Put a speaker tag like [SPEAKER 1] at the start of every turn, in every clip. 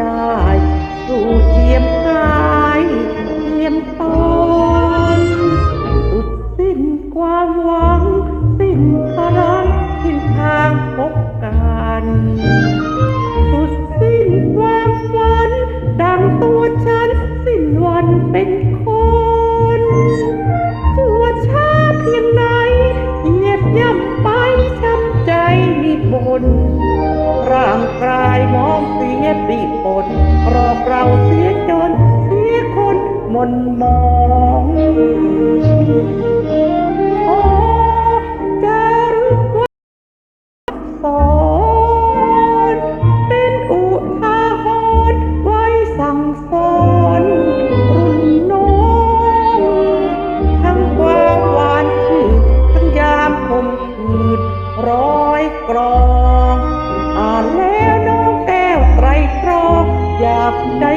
[SPEAKER 1] ได้ อ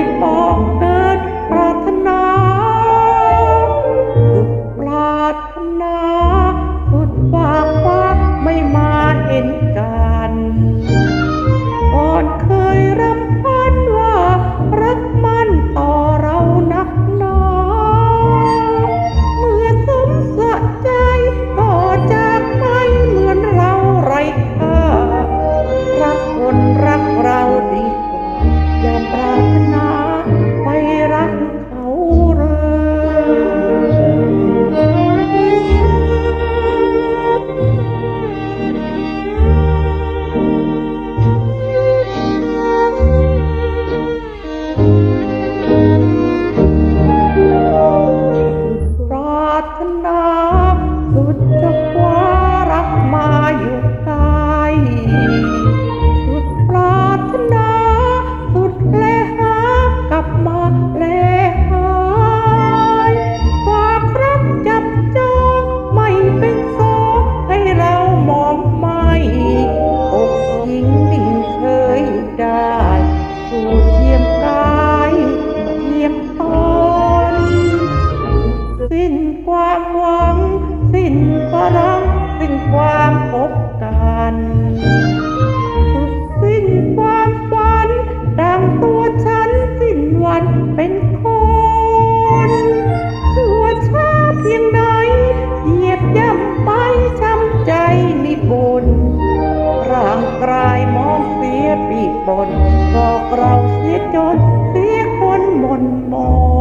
[SPEAKER 1] ันสิ้นความฝันดังตัวฉันสิ้นวันเป็นคนชั่วช้าเพียงไหนเหยียบย่ำไปช้ำใจนิบนร่างกายมองเสียปีกบนบอกเราเสียจนเสียคนหม่นมอง